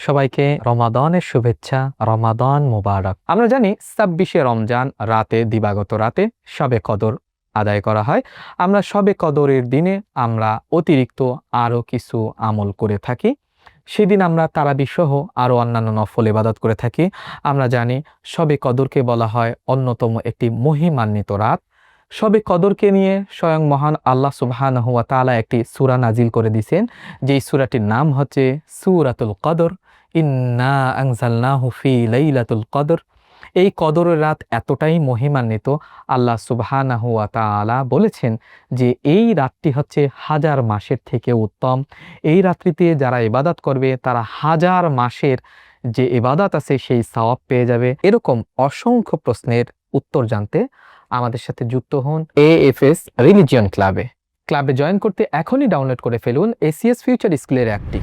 সবাইকে রমাদানের শুভেচ্ছা, রমাদান মোবারক। আমরা জানি ছাব্বিশে রমজান রাতে, দিবাগত রাতে সবে কদর আদায় করা হয়। আমরা সবে কদরের দিনে আমরা অতিরিক্ত আরও কিছু আমল করে থাকি। সেদিন আমরা তারাবিসহ আরও অন্যান্য নফল ইবাদত করে থাকি। আমরা জানি সবে কদরকে বলা হয় অন্যতম একটি মহিমান্বিত রাত। সবে কদরকে নিয়ে স্বয়ং মহান আল্লাহ সুবহান হুয়া তাআলা একটি সূরা নাজিল করে দিয়েছেন যেই সূরাটির নাম হচ্ছে সূরাতুল কদর। ইন্না আনজালনাহু ফি লাইলাতুল কদর। এই কদরের রাত এতটাই মহিমান্বিত, আল্লাহ সুবহানাহু ওয়া বলেছেন যে এই রাতটি হচ্ছে হাজার মাসের থেকে উত্তম। এই রাত্রিতে যারা ইবাদত করবে, তারা হাজার মাসের যে ইবাদত আছে, সেই সওয়াব পেয়ে যাবে। এরকম অসংখ্য প্রশ্নের উত্তর জানতে আমাদের সাথে যুক্ত হন এএফএস রিলিজিয়ন ক্লাবে ক্লাবে জয়েন করতে এখনই ডাউনলোড করে ফেলুন এসিএস ফিউচার স্কুলের অ্যাপটি।